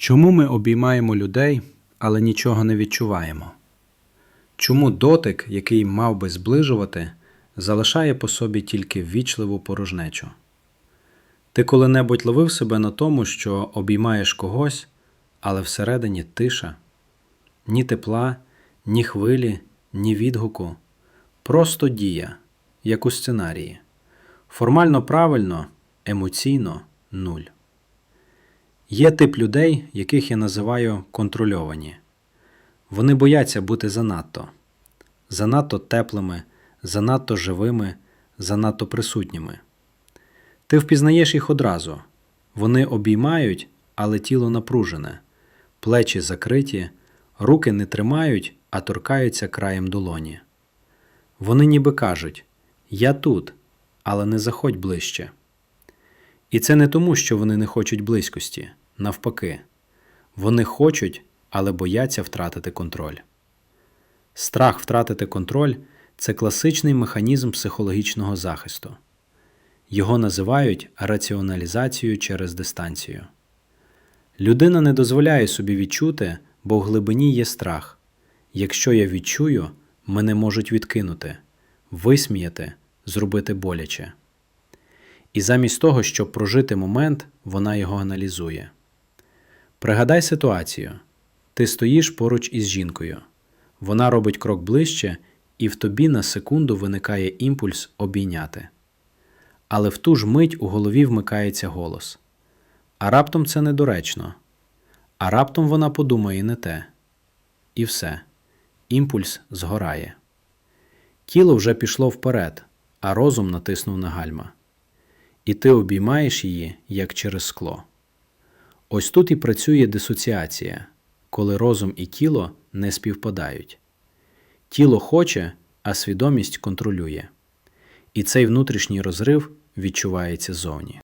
Чому ми обіймаємо людей, але нічого не відчуваємо? Чому дотик, який мав би зближувати, залишає по собі тільки ввічливу порожнечу? Ти коли-небудь ловив себе на тому, що обіймаєш когось, але всередині тиша, ні тепла, ні хвилі, ні відгуку, просто дія, як у сценарії. Формально правильно, емоційно нуль. Є тип людей, яких я називаю контрольовані. Вони бояться бути занадто, занадто теплими, занадто живими, занадто присутніми. Ти впізнаєш їх одразу. Вони обіймають, але тіло напружене, плечі закриті, руки не тримають, а торкаються краєм долоні. Вони ніби кажуть: Я тут, але не заходь ближче. І це не тому, що вони не хочуть близькості, навпаки, вони хочуть, але бояться втратити контроль. Страх втратити контроль це класичний механізм психологічного захисту. Його називають раціоналізацією через дистанцію. Людина не дозволяє собі відчути, бо в глибині є страх. Якщо я відчую, мене можуть відкинути, висміяти, зробити боляче. І замість того, щоб прожити момент, вона його аналізує. Пригадай ситуацію: ти стоїш поруч із жінкою, вона робить крок ближче, і в тобі на секунду виникає імпульс обійняти. Але в ту ж мить у голові вмикається голос. А раптом це недоречно. А раптом вона подумає не те. І все. Імпульс згорає. Тіло вже пішло вперед, а розум натиснув на гальма. І ти обіймаєш її, як через скло. Ось тут і працює дисоціація, коли розум і тіло не співпадають. Тіло хоче, а свідомість контролює. І цей внутрішній розрив відчувається зовні.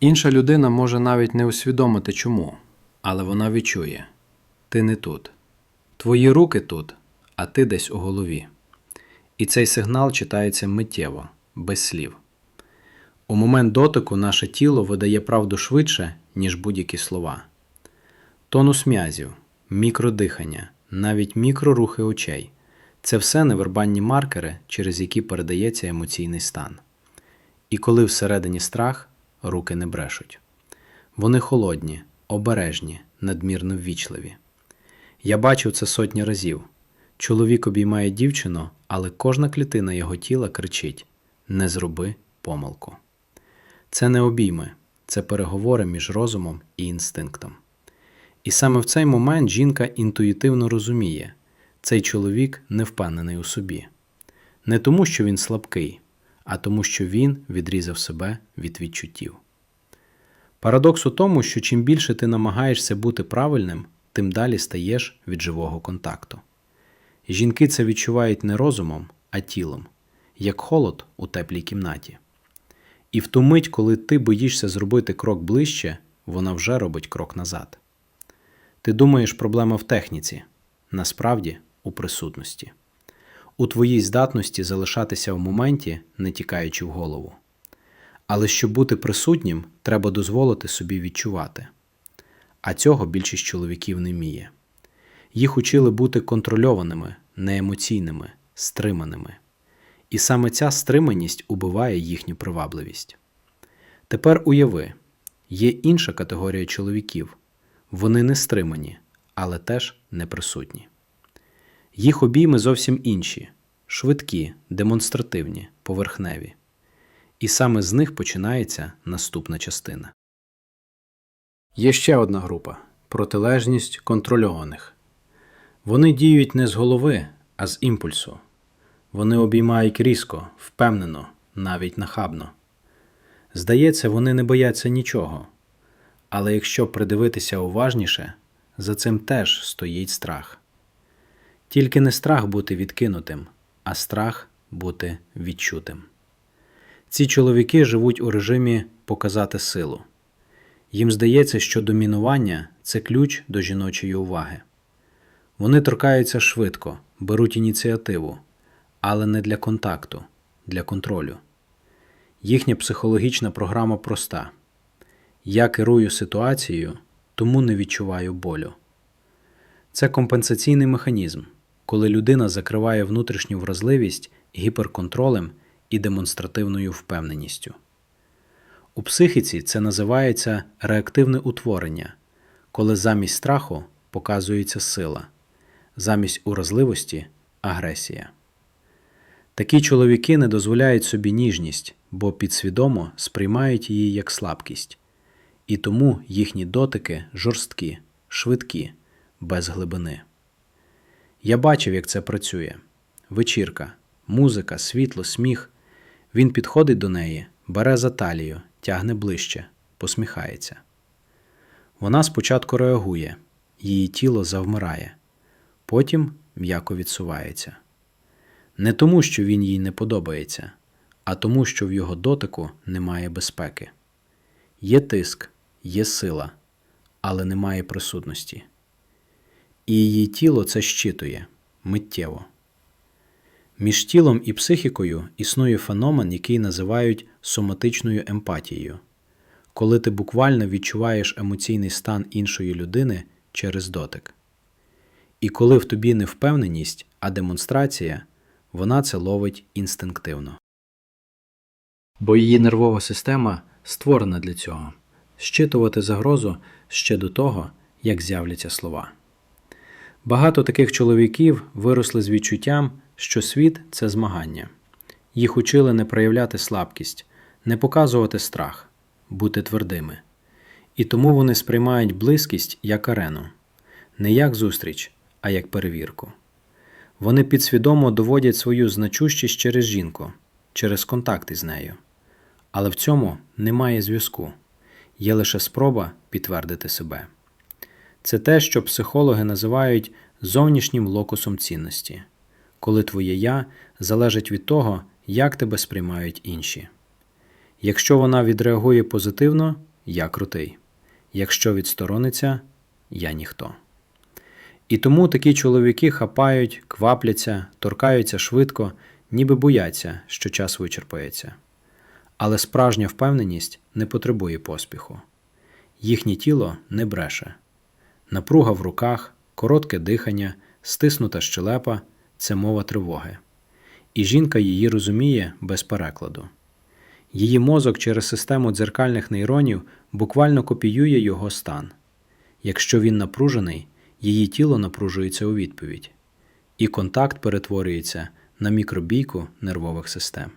Інша людина може навіть не усвідомити чому, але вона відчує ти не тут. Твої руки тут, а ти десь у голові. І цей сигнал читається миттєво, без слів. У момент дотику наше тіло видає правду швидше, ніж будь-які слова. Тонус м'язів, мікродихання, навіть мікрорухи очей це все невербальні маркери, через які передається емоційний стан. І коли всередині страх, руки не брешуть. Вони холодні, обережні, надмірно ввічливі. Я бачив це сотні разів. Чоловік обіймає дівчину, але кожна клітина його тіла кричить: Не зроби помилку. Це не обійми, це переговори між розумом і інстинктом. І саме в цей момент жінка інтуїтивно розуміє, цей чоловік не впевнений у собі. Не тому, що він слабкий, а тому, що він відрізав себе від відчуттів. Парадокс у тому, що чим більше ти намагаєшся бути правильним, тим далі стаєш від живого контакту. Жінки це відчувають не розумом, а тілом, як холод у теплій кімнаті. І в ту мить, коли ти боїшся зробити крок ближче, вона вже робить крок назад. Ти думаєш, проблема в техніці, насправді у присутності, у твоїй здатності залишатися в моменті, не тікаючи в голову. Але щоб бути присутнім, треба дозволити собі відчувати. А цього більшість чоловіків не вміє. Їх учили бути контрольованими, неемоційними, стриманими. І саме ця стриманість убиває їхню привабливість. Тепер уяви, є інша категорія чоловіків. Вони не стримані, але теж неприсутні. Їх обійми зовсім інші, швидкі, демонстративні, поверхневі. І саме з них починається наступна частина. Є ще одна група протилежність контрольованих. Вони діють не з голови, а з імпульсу. Вони обіймають різко, впевнено, навіть нахабно. Здається, вони не бояться нічого. Але якщо придивитися уважніше, за цим теж стоїть страх. Тільки не страх бути відкинутим, а страх бути відчутим. Ці чоловіки живуть у режимі показати силу. Їм здається, що домінування це ключ до жіночої уваги. Вони торкаються швидко, беруть ініціативу, але не для контакту, для контролю. Їхня психологічна програма проста: я керую ситуацією, тому не відчуваю болю. Це компенсаційний механізм, коли людина закриває внутрішню вразливість гіперконтролем і демонстративною впевненістю. У психіці це називається реактивне утворення, коли замість страху показується сила, замість уразливості агресія. Такі чоловіки не дозволяють собі ніжність, бо підсвідомо сприймають її як слабкість, і тому їхні дотики жорсткі, швидкі, без глибини. Я бачив, як це працює. Вечірка, музика, світло, сміх. Він підходить до неї, бере за талію, тягне ближче, посміхається. Вона спочатку реагує, її тіло завмирає, потім м'яко відсувається. Не тому, що він їй не подобається, а тому, що в його дотику немає безпеки. Є тиск, є сила, але немає присутності. І її тіло це щитує миттєво. Між тілом і психікою існує феномен, який називають соматичною емпатією, коли ти буквально відчуваєш емоційний стан іншої людини через дотик. І коли в тобі не впевненість, а демонстрація, вона це ловить інстинктивно. Бо її нервова система створена для цього щитувати загрозу ще до того, як з'являться слова. Багато таких чоловіків виросли з відчуттям, що світ це змагання. Їх учили не проявляти слабкість, не показувати страх, бути твердими. І тому вони сприймають близькість як арену, не як зустріч, а як перевірку. Вони підсвідомо доводять свою значущість через жінку, через контакти з нею. Але в цьому немає зв'язку, є лише спроба підтвердити себе. Це те, що психологи називають зовнішнім локусом цінності, коли твоє я залежить від того, як тебе сприймають інші. Якщо вона відреагує позитивно, я крутий. Якщо відсторониться, я ніхто. І тому такі чоловіки хапають, квапляться, торкаються швидко, ніби бояться, що час вичерпається. Але справжня впевненість не потребує поспіху. Їхнє тіло не бреше. Напруга в руках, коротке дихання, стиснута щелепа це мова тривоги. І жінка її розуміє без перекладу. Її мозок через систему дзеркальних нейронів буквально копіює його стан. Якщо він напружений, її тіло напружується у відповідь, і контакт перетворюється на мікробійку нервових систем.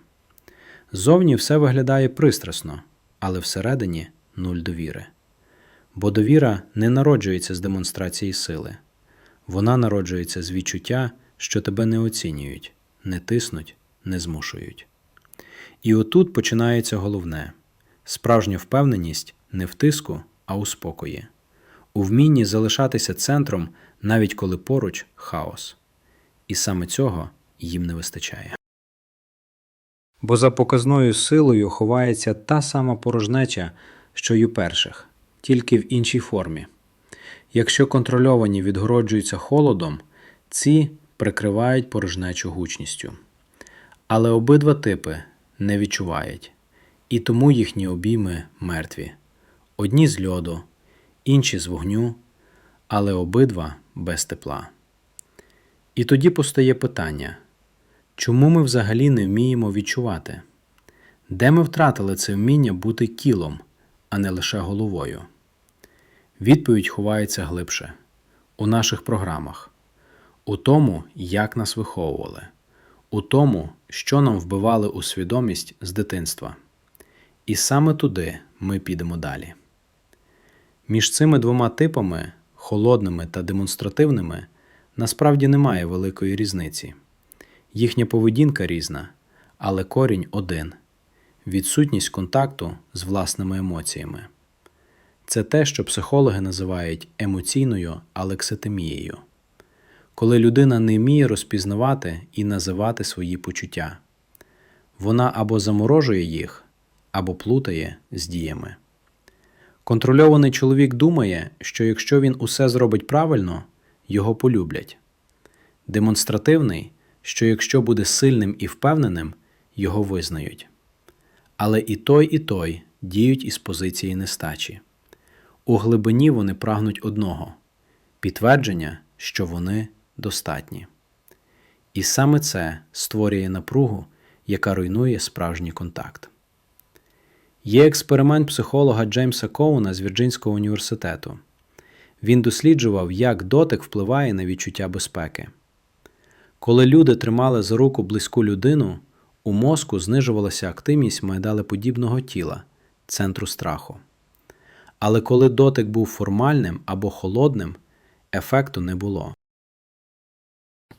Зовні все виглядає пристрасно, але всередині нуль довіри. Бо довіра не народжується з демонстрації сили, вона народжується з відчуття, що тебе не оцінюють, не тиснуть, не змушують. І отут починається головне справжня впевненість не в тиску, а у спокої, у вмінні залишатися центром, навіть коли поруч хаос. І саме цього їм не вистачає. Бо за показною силою ховається та сама порожнеча, що й у перших, тільки в іншій формі. Якщо контрольовані відгороджуються холодом, ці прикривають порожнечу гучністю. Але обидва типи не відчувають, і тому їхні обійми мертві одні з льоду, інші з вогню, але обидва без тепла. І тоді постає питання чому ми взагалі не вміємо відчувати? Де ми втратили це вміння бути кілом, а не лише головою? Відповідь ховається глибше у наших програмах, у тому, як нас виховували, у тому, що нам вбивали у свідомість з дитинства. І саме туди ми підемо далі. Між цими двома типами, холодними та демонстративними, насправді немає великої різниці. Їхня поведінка різна, але корінь один відсутність контакту з власними емоціями. Це те, що психологи називають емоційною алекситимією, коли людина не вміє розпізнавати і називати свої почуття. Вона або заморожує їх, або плутає з діями. Контрольований чоловік думає, що якщо він усе зробить правильно, його полюблять. Демонстративний, що якщо буде сильним і впевненим, його визнають. Але і той, і той діють із позиції нестачі. У глибині вони прагнуть одного підтвердження, що вони достатні. І саме це створює напругу, яка руйнує справжній контакт. Є експеримент психолога Джеймса Коуна з Вірджинського університету. Він досліджував, як дотик впливає на відчуття безпеки. Коли люди тримали за руку близьку людину, у мозку знижувалася активність медалеподібного тіла, центру страху. Але коли дотик був формальним або холодним, ефекту не було.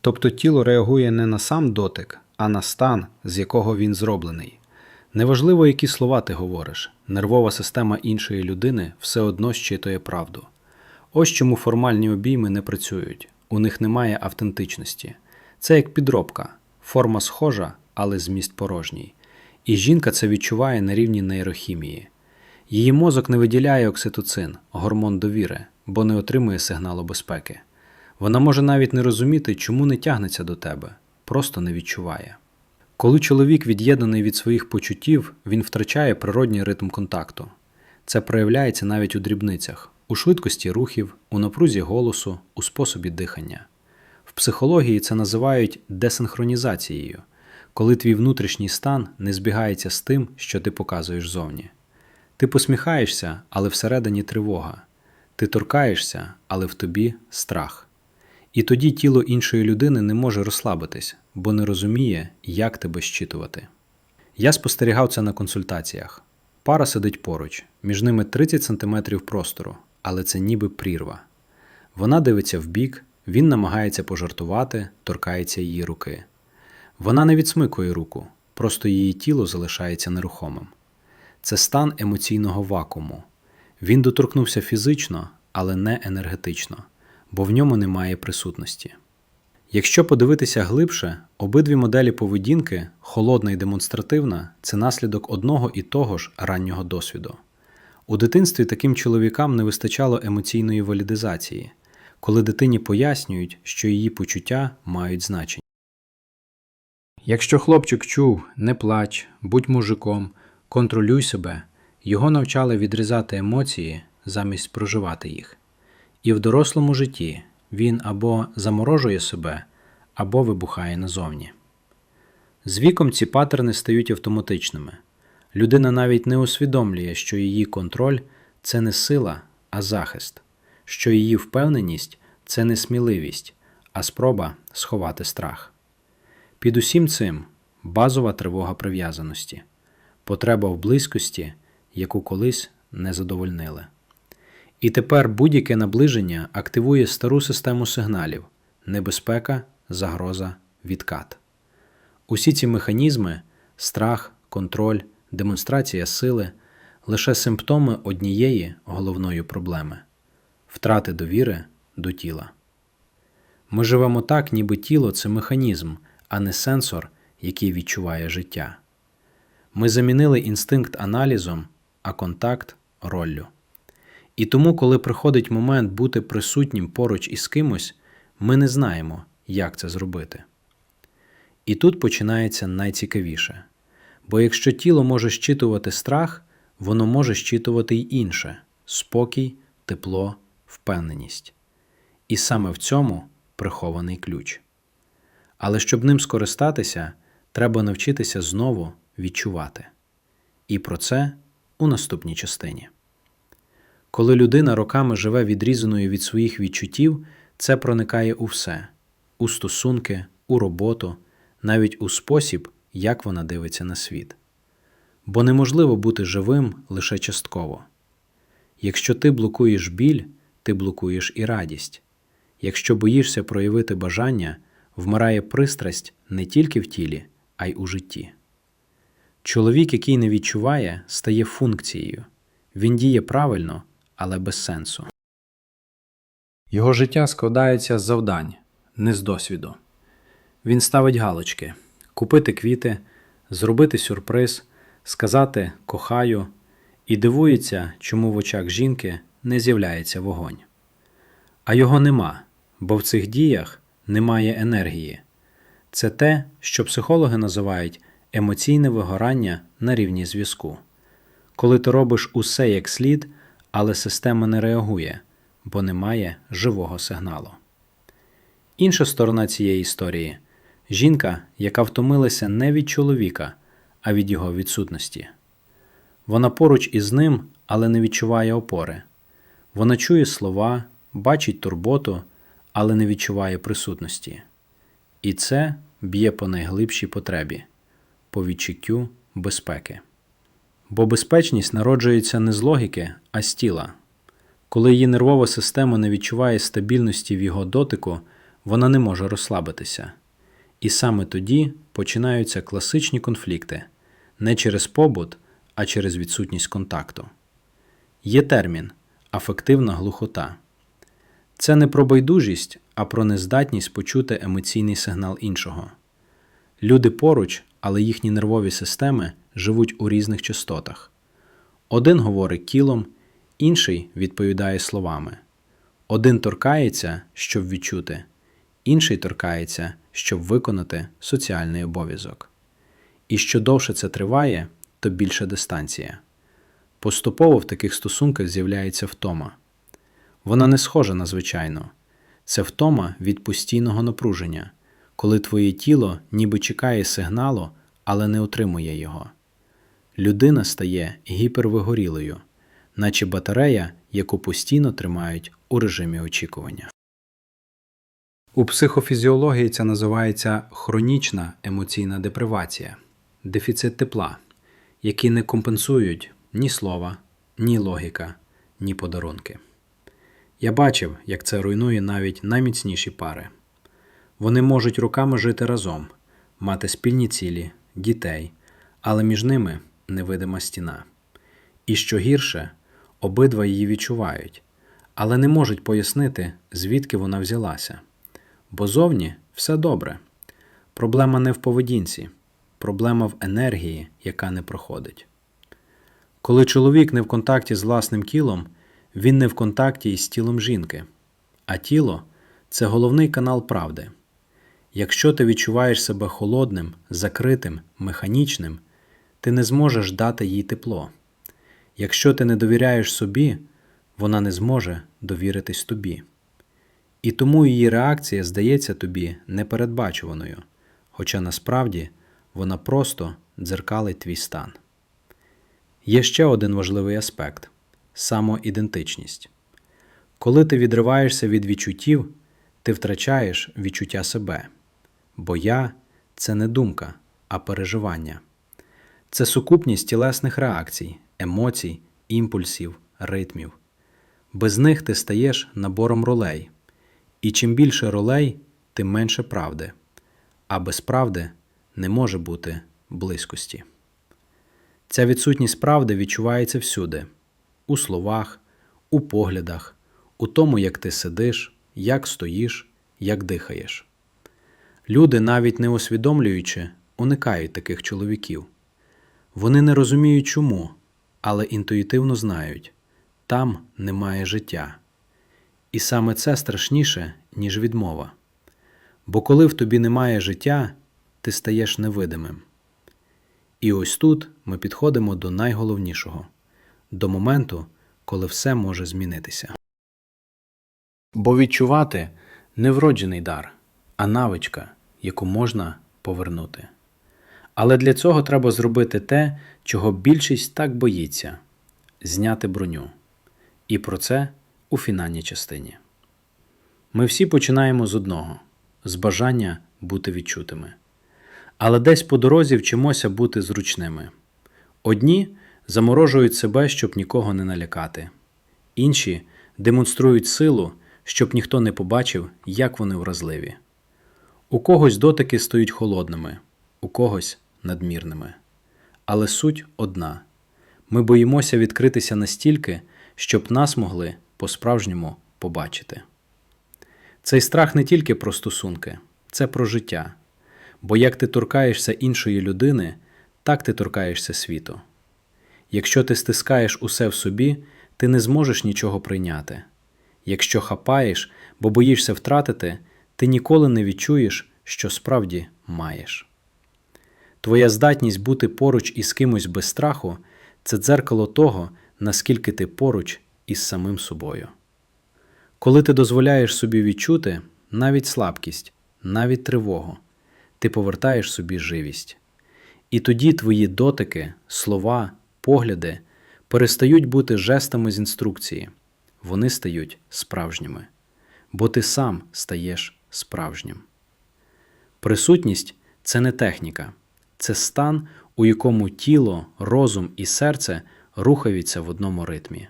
Тобто тіло реагує не на сам дотик, а на стан, з якого він зроблений. Неважливо, які слова ти говориш, нервова система іншої людини все одно щитує правду. Ось чому формальні обійми не працюють, у них немає автентичності. Це як підробка, форма схожа, але зміст порожній. І жінка це відчуває на рівні нейрохімії. Її мозок не виділяє окситоцин, гормон довіри, бо не отримує сигналу безпеки. Вона може навіть не розуміти, чому не тягнеться до тебе, просто не відчуває. Коли чоловік від'єднаний від своїх почуттів, він втрачає природній ритм контакту. Це проявляється навіть у дрібницях, у швидкості рухів, у напрузі голосу, у способі дихання. В психології це називають десинхронізацією, коли твій внутрішній стан не збігається з тим, що ти показуєш зовні. Ти посміхаєшся, але всередині тривога. Ти торкаєшся, але в тобі страх. І тоді тіло іншої людини не може розслабитись, бо не розуміє, як тебе щитувати. Я спостерігав це на консультаціях. Пара сидить поруч, між ними 30 см простору, але це ніби прірва. Вона дивиться вбік, він намагається пожартувати, торкається її руки. Вона не відсмикує руку, просто її тіло залишається нерухомим. Це стан емоційного вакууму. Він доторкнувся фізично, але не енергетично, бо в ньому немає присутності. Якщо подивитися глибше, обидві моделі поведінки, холодна і демонстративна, це наслідок одного і того ж раннього досвіду. У дитинстві таким чоловікам не вистачало емоційної валідизації, коли дитині пояснюють, що її почуття мають значення. Якщо хлопчик чув не плач, будь мужиком, контролюй себе, його навчали відрізати емоції замість проживати їх. І в дорослому житті він або заморожує себе, або вибухає назовні. З віком ці паттерни стають автоматичними. Людина навіть не усвідомлює, що її контроль це не сила, а захист, що її впевненість це не сміливість, а спроба сховати страх. Під усім цим базова тривога прив'язаності, потреба в близькості, яку колись не задовольнили. І тепер будь-яке наближення активує стару систему сигналів небезпека, загроза, відкат. Усі ці механізми страх, контроль, демонстрація сили лише симптоми однієї головної проблеми втрати довіри до тіла. Ми живемо так, ніби тіло це механізм, а не сенсор, який відчуває життя. Ми замінили інстинкт аналізом, а контакт роллю. І тому, коли приходить момент бути присутнім поруч із кимось, ми не знаємо, як це зробити. І тут починається найцікавіше. Бо якщо тіло може щитувати страх, воно може щитувати й інше спокій, тепло, впевненість. І саме в цьому прихований ключ. Але щоб ним скористатися, треба навчитися знову відчувати. І про це у наступній частині. Коли людина роками живе відрізаною від своїх відчуттів, це проникає у все у стосунки, у роботу, навіть у спосіб, як вона дивиться на світ. Бо неможливо бути живим лише частково. Якщо ти блокуєш біль, ти блокуєш і радість. Якщо боїшся проявити бажання, вмирає пристрасть не тільки в тілі, а й у житті. Чоловік, який не відчуває, стає функцією. Він діє правильно, але без сенсу. Його життя складається з завдань, не з досвіду. Він ставить галочки купити квіти, зробити сюрприз, сказати кохаю і дивується, чому в очах жінки не з'являється вогонь. А його нема, бо в цих діях немає енергії. Це те, що психологи називають емоційне вигорання на рівні зв'язку. Коли ти робиш усе як слід, але система не реагує, бо немає живого сигналу. Інша сторона цієї історії жінка, яка втомилася не від чоловіка, а від його відсутності. Вона поруч із ним, але не відчуває опори. Вона чує слова, бачить турботу, але не відчуває присутності. І це б'є по найглибшій потребі по відчуттю безпеки. Бо безпечність народжується не з логіки, а з тіла. Коли її нервова система не відчуває стабільності в його дотику, вона не може розслабитися. І саме тоді починаються класичні конфлікти не через побут, а через відсутність контакту. Є термін афективна глухота. Це не про байдужість, а про нездатність почути емоційний сигнал іншого. Люди поруч, але їхні нервові системи живуть у різних частотах. Один говорить тілом, інший відповідає словами. Один торкається, щоб відчути, інший торкається, щоб виконати соціальний обов'язок. І що довше це триває, то більша дистанція. Поступово в таких стосунках з'являється втома. Вона не схожа на звичайну. Це втома від постійного напруження, коли твоє тіло ніби чекає сигналу, але не отримує його. Людина стає гіпервигорілою, наче батарея, яку постійно тримають у режимі очікування. У психофізіології це називається хронічна емоційна депривація, дефіцит тепла, які не компенсують ні слова, ні логіка, ні подарунки. Я бачив, як це руйнує навіть найміцніші пари. Вони можуть роками жити разом, мати спільні цілі, дітей, але між ними невидима стіна. І що гірше, обидва її відчувають, але не можуть пояснити, звідки вона взялася. Бо зовні все добре. Проблема не в поведінці, проблема в енергії, яка не проходить. Коли чоловік не в контакті з власним тілом, він не в контакті із тілом жінки, а тіло це головний канал правди. Якщо ти відчуваєш себе холодним, закритим, механічним, ти не зможеш дати їй тепло. Якщо ти не довіряєш собі, вона не зможе довіритись тобі. І тому її реакція здається тобі непередбачуваною, хоча насправді вона просто дзеркалить твій стан. Є ще один важливий аспект самоідентичність. Коли ти відриваєшся від відчуттів, ти втрачаєш відчуття себе, бо я це не думка, а переживання. Це сукупність тілесних реакцій, емоцій, імпульсів, ритмів. Без них ти стаєш набором ролей, і чим більше ролей, тим менше правди, а без правди не може бути близькості. Ця відсутність правди відчувається всюди у словах, у поглядах, у тому, як ти сидиш, як стоїш, як дихаєш. Люди, навіть не усвідомлюючи, уникають таких чоловіків. Вони не розуміють чому, але інтуїтивно знають там немає життя. І саме це страшніше, ніж відмова. Бо коли в тобі немає життя, ти стаєш невидимим. І ось тут ми підходимо до найголовнішого до моменту, коли все може змінитися. Бо відчувати не вроджений дар, а навичка, яку можна повернути. Але для цього треба зробити те, чого більшість так боїться зняти броню. І про це у фінальній частині. Ми всі починаємо з одного з бажання бути відчутими. Але десь по дорозі вчимося бути зручними. Одні заморожують себе, щоб нікого не налякати, інші демонструють силу, щоб ніхто не побачив, як вони вразливі. У когось дотики стають холодними, у когось надмірними. Але суть одна ми боїмося відкритися настільки, щоб нас могли по-справжньому побачити. Цей страх не тільки про стосунки, це про життя. Бо як ти торкаєшся іншої людини, так ти торкаєшся світу. Якщо ти стискаєш усе в собі, ти не зможеш нічого прийняти. Якщо хапаєш, бо боїшся втратити, ти ніколи не відчуєш, що справді маєш. Твоя здатність бути поруч із кимось без страху це дзеркало того, наскільки ти поруч із самим собою. Коли ти дозволяєш собі відчути навіть слабкість, навіть тривогу, ти повертаєш собі живість. І тоді твої дотики, слова, погляди перестають бути жестами з інструкції, вони стають справжніми, бо ти сам стаєш справжнім. Присутність це не техніка, це стан, у якому тіло, розум і серце рухаються в одному ритмі.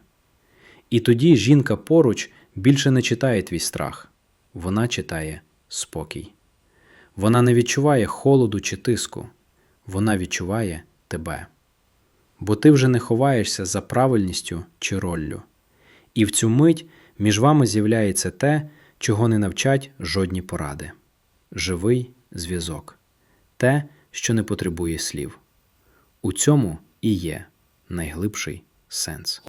І тоді жінка поруч більше не читає твій страх, вона читає спокій. Вона не відчуває холоду чи тиску, вона відчуває тебе. Бо ти вже не ховаєшся за правильністю чи роллю. І в цю мить між вами з'являється те, чого не навчать жодні поради живий зв'язок, те, що не потребує слів. У цьому і є найглибший сенс.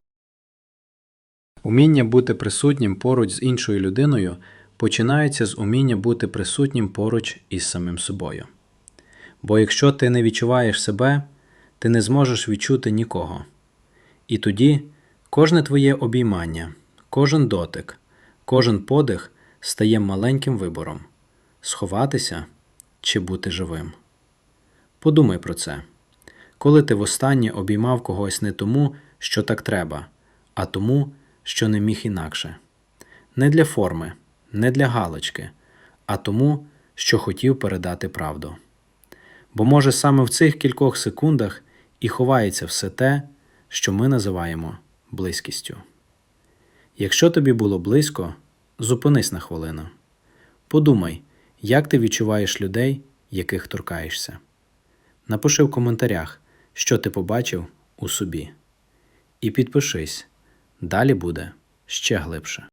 Уміння бути присутнім поруч з іншою людиною починається з уміння бути присутнім поруч із самим собою. Бо якщо ти не відчуваєш себе, ти не зможеш відчути нікого. І тоді кожне твоє обіймання, кожен дотик, кожен подих стає маленьким вибором сховатися чи бути живим. Подумай про це. Коли ти востаннє обіймав когось не тому, що так треба, а тому, що не міг інакше. Не для форми, не для галочки, а тому, що хотів передати правду. Бо може саме в цих кількох секундах і ховається все те, що ми називаємо близькістю. Якщо тобі було близько, зупинись на хвилину. Подумай, як ти відчуваєш людей, яких торкаєшся. Напиши в коментарях, що ти побачив у собі. І підпишись, далі буде ще глибше.